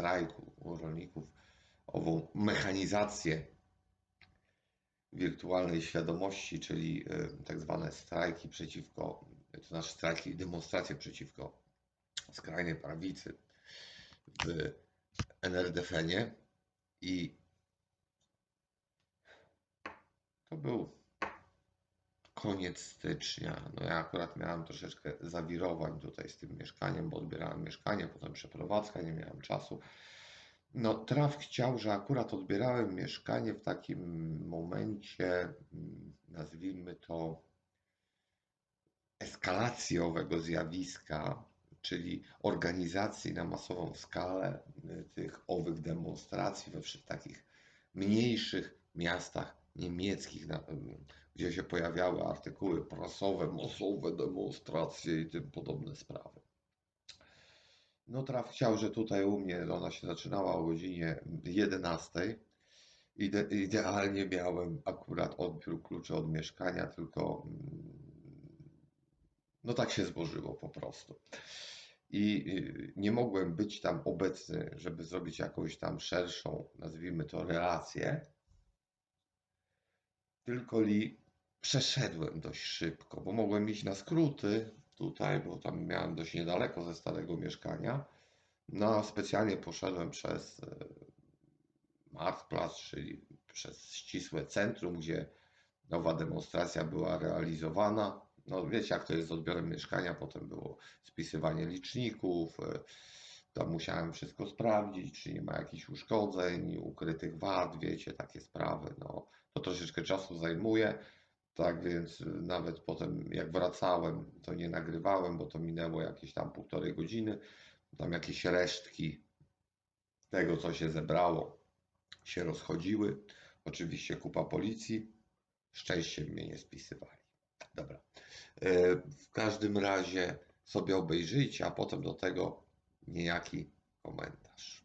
strajku u rolników ową mechanizację wirtualnej świadomości, czyli e, tak zwane strajki przeciwko, to znaczy strajki, demonstracje przeciwko skrajnej prawicy w NRDFN-ie i to był koniec stycznia. No ja akurat miałem troszeczkę zawirowań tutaj z tym mieszkaniem, bo odbierałem mieszkanie, potem przeprowadzka, nie miałem czasu. No, traf chciał, że akurat odbierałem mieszkanie w takim momencie, mm, nazwijmy to, eskalacji owego zjawiska, czyli organizacji na masową skalę y, tych owych demonstracji we wszystkich takich mniejszych miastach niemieckich, ym, gdzie się pojawiały artykuły prasowe, masowe demonstracje i tym podobne sprawy. No traf chciał, że tutaj u mnie ona się zaczynała o godzinie 11. Ide, idealnie miałem akurat odbiór kluczy od mieszkania, tylko mm, no tak się złożyło po prostu. I y, nie mogłem być tam obecny, żeby zrobić jakąś tam szerszą, nazwijmy to, relację. Tylko li przeszedłem dość szybko, bo mogłem iść na skróty tutaj, bo tam miałem dość niedaleko ze starego mieszkania. No, specjalnie poszedłem przez y, Marktplatz, czyli przez ścisłe centrum, gdzie nowa demonstracja była realizowana. No wiecie, jak to jest z odbiorem mieszkania, potem było spisywanie liczników, e, tam musiałem wszystko sprawdzić, czy nie ma jakichś uszkodzeń, ukrytych wad, wiecie, takie sprawy. No, to troszeczkę czasu zajmuje, tak więc nawet potem jak wracałem, to nie nagrywałem, bo to minęło jakieś tam półtorej godziny, tam jakieś resztki tego, co się zebrało, się rozchodziły. Oczywiście kupa policji, szczęście mnie nie spisywali. Dobra. E, W każdym razie sobie obejrzyjcie, a potem do tego niejaki komentarz.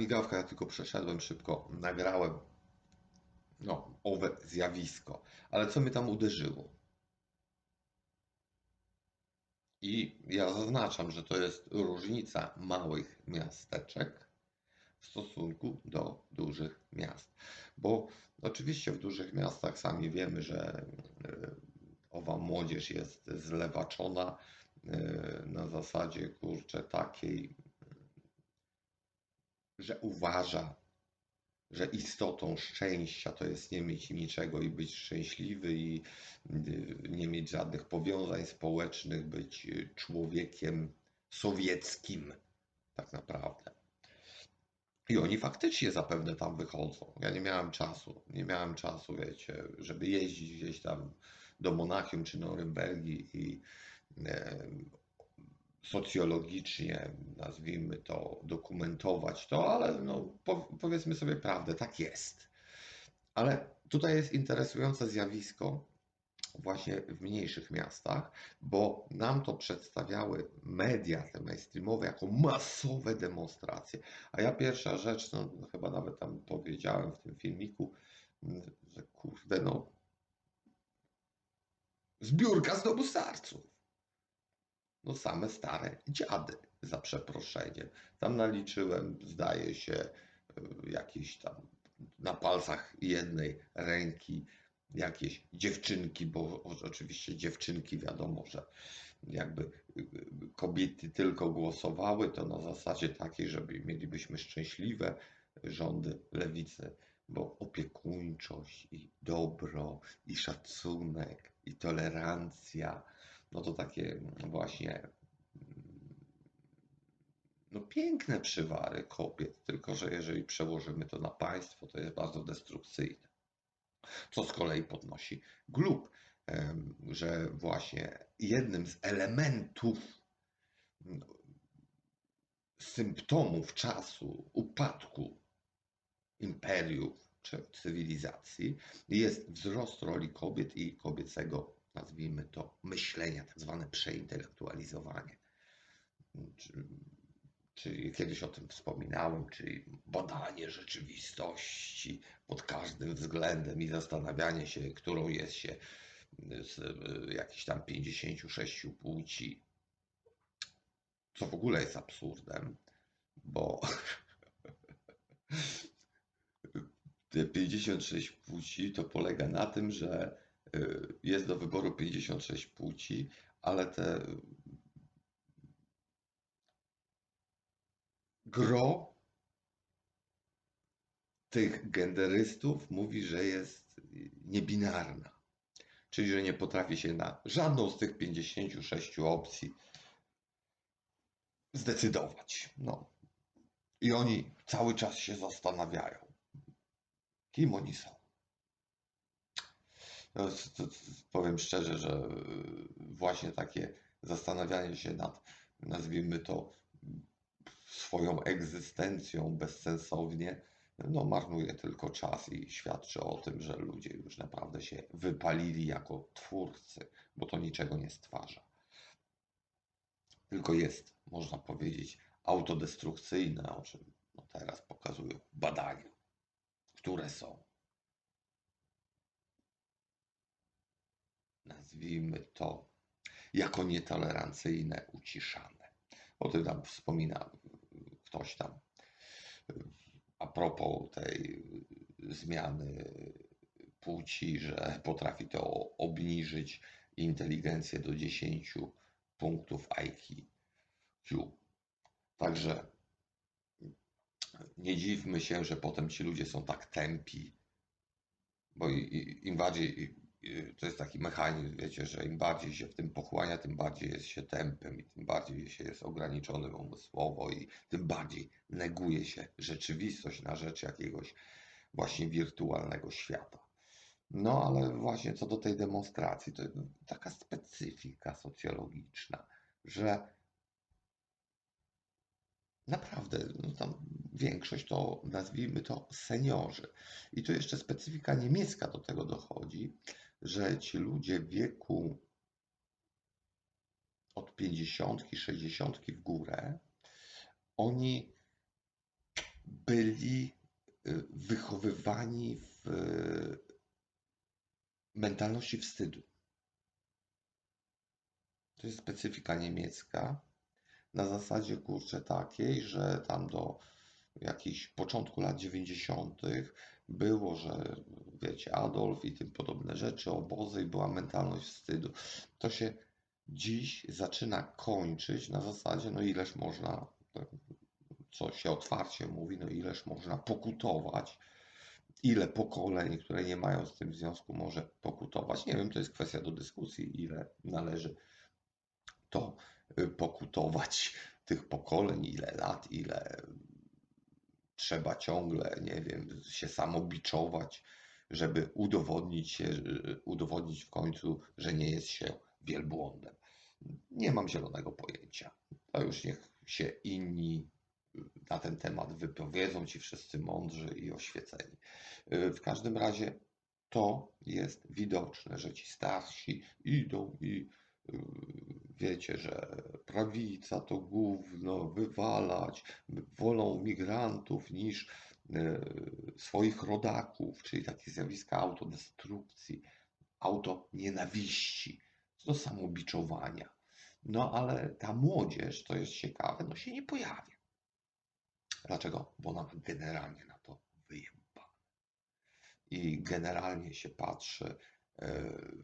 migawka, ja tylko przeszedłem szybko, nagrałem no, owe zjawisko. Ale co mnie tam uderzyło? I ja zaznaczam, że to jest różnica małych miasteczek w stosunku do dużych miast. Bo oczywiście w dużych miastach sami wiemy, że e, owa młodzież jest zlewaczona e, na zasadzie kurczę takiej że uważa, że istotą szczęścia to jest nie mieć niczego i być szczęśliwy i y, nie mieć żadnych powiązań społecznych, być y, człowiekiem sowieckim, tak naprawdę. I oni faktycznie zapewne tam wychodzą. Ja nie miałem czasu, nie miałem czasu, wiecie, żeby jeździć gdzieś tam do Monachium czy Norymbergi i e, socjologicznie, nazwijmy to, dokumentować to, ale no, po, powiedzmy sobie prawdę, tak jest. Ale tutaj jest interesujące zjawisko właśnie w mniejszych miastach, bo nam to przedstawiały media te mainstreamowe jako masowe demonstracje. A ja pierwsza rzecz, no chyba nawet tam powiedziałem w tym filmiku, że kurde, no zbiórka z domu starców no same stare dziady, za przeproszeniem. Tam naliczyłem, zdaje się, y, jakieś tam na palcach jednej ręki jakieś dziewczynki, bo oczywiście dziewczynki wiadomo, że jakby y, kobiety tylko głosowały, to na zasadzie takiej, żeby mielibyśmy szczęśliwe rządy lewicy, bo opiekuńczość i dobro i szacunek i tolerancja, no to takie właśnie mm, no piękne przywary kobiet, tylko że jeżeli przełożymy to na państwo, to jest bardzo destrukcyjne. Co z kolei podnosi Glub, że właśnie jednym z elementów mm, symptomów czasu upadku imperiów czy cywilizacji jest wzrost roli kobiet i kobiecego, nazwijmy to, myślenia, tak zwane przeintelektualizowanie. Czy- Czyli kiedyś o tym wspominałem, czyli badanie rzeczywistości pod każdym względem i zastanawianie się, którą jest się z jakichś tam 56 płci, co w ogóle jest absurdem, bo te 56 płci to polega na tym, że jest do wyboru 56 płci, ale te gro tych genderystów mówi, że jest niebinarna. Czyli, że nie potrafi się na żadną z tych 56 opcji zdecydować. No. I oni cały czas się zastanawiają, kim oni są. To, powiem szczerze, że y, właśnie takie zastanawianie się nad, nazwijmy to, swoją egzystencją bezsensownie, no marnuje tylko czas i świadczy o tym, że ludzie już naprawdę się wypalili jako twórcy, bo to niczego nie stwarza. Tylko jest, można powiedzieć, autodestrukcyjne, o czym no teraz pokazują badania, które są. Nazwijmy to jako nietolerancyjne, uciszane. O tym tam wspomina ktoś tam a propos tej zmiany płci, że potrafi to obniżyć inteligencję do 10 punktów IQ. Także nie dziwmy się, że potem ci ludzie są tak tępi, bo im bardziej, to jest taki mechanizm, wiecie, że im bardziej się w tym pochłania, tym bardziej jest się tępym i tym bardziej się jest ograniczonym umysłowo i tym bardziej neguje się rzeczywistość na rzecz jakiegoś właśnie wirtualnego świata. No ale właśnie co do tej demonstracji, to taka specyfika socjologiczna, że naprawdę no tam większość to nazwijmy to seniorzy. I tu jeszcze specyfika niemiecka do tego dochodzi, że ci ludzie w wieku od 50, 60 w górę, oni byli y, wychowywani w y, mentalności wstydu. To jest specyfika niemiecka. Na zasadzie kurczę takiej, że tam do jakichś początku lat 90. było, że wiecie, Adolf i tym podobne rzeczy, obozy i była mentalność wstydu. To się dziś zaczyna kończyć na zasadzie, no ileż można, co się otwarcie mówi, no ileż można pokutować, ile pokoleń, które nie mają z tym związku, może pokutować. Nie wiem, to jest kwestia do dyskusji, ile należy to y, pokutować tych pokoleń, ile lat, ile trzeba ciągle, nie wiem, się samobiczować, żeby udowodnić się, udowodnić w końcu, że nie jest się wielbłądem. Nie mam zielonego pojęcia. To już niech się inni y, na ten temat wypowiedzą, ci wszyscy mądrzy i oświeceni. Y, W każdym razie to jest widoczne, że ci starsi idą i wiecie, że prawica to gówno, wywalać, wolą migrantów niż y, swoich rodaków, czyli takie zjawiska autodestrukcji, autonienawiści, do samobiczowania. No ale ta młodzież, to jest ciekawe, no się nie pojawia. Dlaczego? Bo ona generalnie na to wyjebane. i generalnie się patrzy e,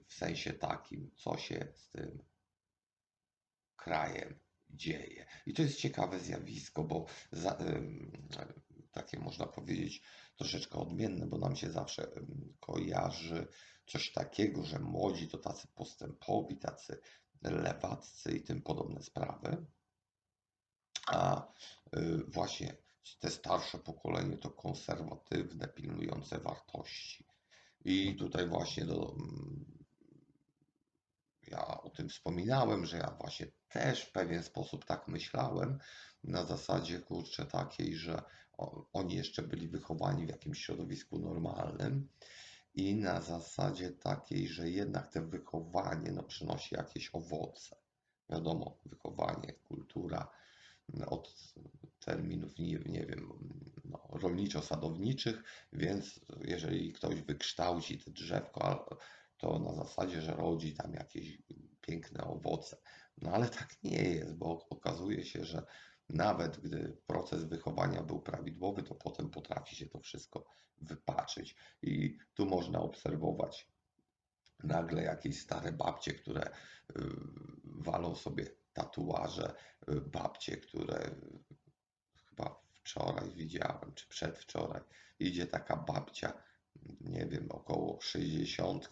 w sensie takim, co się z tym krajem dzieje. I to jest ciekawe zjawisko, bo za, takie można powiedzieć troszeczkę odmienne, bo nam się zawsze kojarzy coś takiego, że młodzi to tacy postępowi, tacy lewaccy i tym podobne sprawy. A y, właśnie te starsze pokolenie to konserwatywne, pilnujące wartości. I tutaj właśnie do, mm, ja o tym wspominałem, że ja właśnie też w pewien sposób tak myślałem, na zasadzie kurczę takiej, że oni jeszcze byli wychowani w jakimś środowisku normalnym i na zasadzie takiej, że jednak to wychowanie no, przynosi jakieś owoce. Wiadomo, wychowanie, kultura od terminów, nie, nie wiem, no, rolniczo-sadowniczych, więc jeżeli ktoś wykształci te drzewko, to na zasadzie, że rodzi tam jakieś piękne owoce. No ale tak nie jest, bo okazuje się, że nawet gdy proces wychowania był prawidłowy, to potem potrafi się to wszystko wypaczyć. I tu można obserwować nagle jakieś stare babcie, które y, walą sobie tatuaże, y, babcie, które chyba wczoraj widziałem, czy przedwczoraj, idzie taka babcia, nie wiem, około 60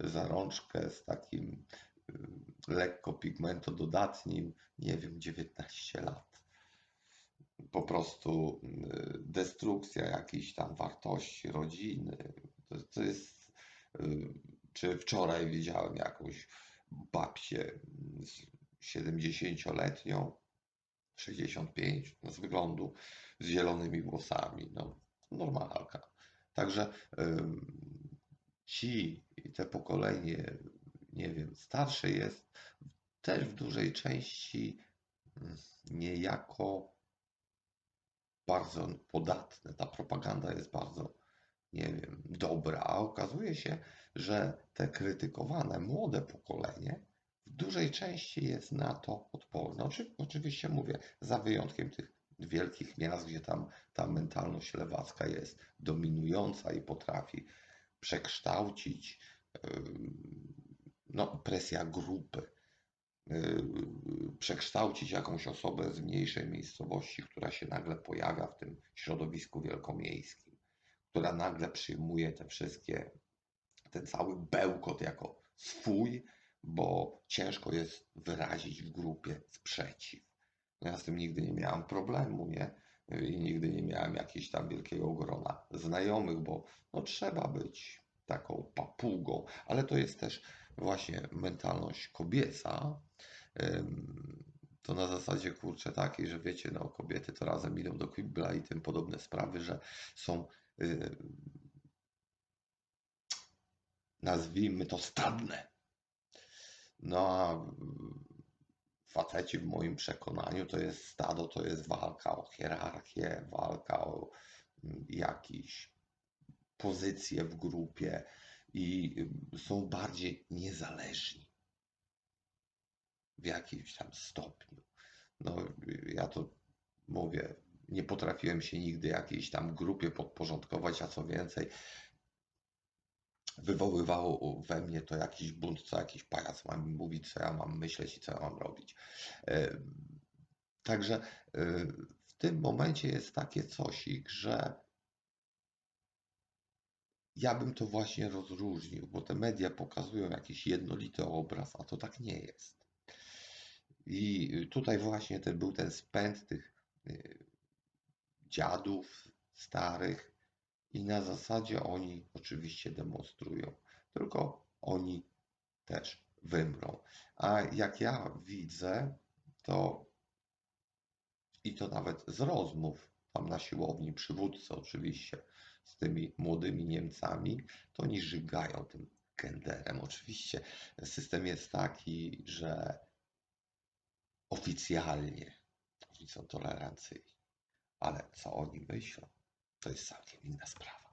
za rączkę z takim y, lekko pigmentododatnim, nie wiem, 19 lat. Po prostu y, destrukcja jakiejś tam wartości rodziny. To, to jest, y, czy wczoraj widziałem jakąś babcię 70-letnią, 65 no z wyglądu, z zielonymi włosami, no normalka. Także ym, ci te pokolenie, nie wiem, starsze jest też w dużej części mm, niejako bardzo podatne. Ta propaganda jest bardzo, nie wiem, dobra, a okazuje się, że te krytykowane młode pokolenie dużej części jest na to odporne. Oczy, oczywiście mówię, za wyjątkiem tych wielkich miast, gdzie tam ta mentalność lewacka jest dominująca i potrafi przekształcić no, presja grupy, przekształcić jakąś osobę z mniejszej miejscowości, która się nagle pojawia w tym środowisku wielkomiejskim, która nagle przyjmuje te wszystkie, ten cały bełkot jako swój, bo ciężko jest wyrazić w grupie sprzeciw. Ja z tym nigdy nie miałem problemu, nie? I nigdy nie miałem jakiegoś tam wielkiego grona znajomych, bo no, trzeba być taką papugą, ale to jest też właśnie mentalność kobieca. To na zasadzie kurczę takiej, że wiecie, no kobiety to razem idą do kibla i tym podobne sprawy, że są y, nazwijmy to stadne. No a faceci w moim przekonaniu to jest stado, to jest walka o hierarchię, walka o mm, jakieś pozycje w grupie i y, są bardziej niezależni w jakimś tam stopniu. No ja to mówię, nie potrafiłem się nigdy jakiejś tam grupie podporządkować, a co więcej, wywoływało we mnie to jakiś bunt, co jakiś pajac ma mi mówić, co ja mam myśleć i co ja mam robić. Także e, w tym momencie jest takie cosik, że ja bym to właśnie rozróżnił, bo te media pokazują jakiś jednolity obraz, a to tak nie jest. I tutaj właśnie ten, był ten spęd tych y, dziadów starych i na zasadzie oni oczywiście demonstrują, tylko oni też wymrą. A jak ja widzę, to i to nawet z rozmów tam na siłowni, przywódcy oczywiście, z tymi młodymi Niemcami, to oni żygają tym genderem. Oczywiście system jest taki, że oficjalnie oni są tolerancyjni, ale co oni myślą, to jest całkiem inna sprawa.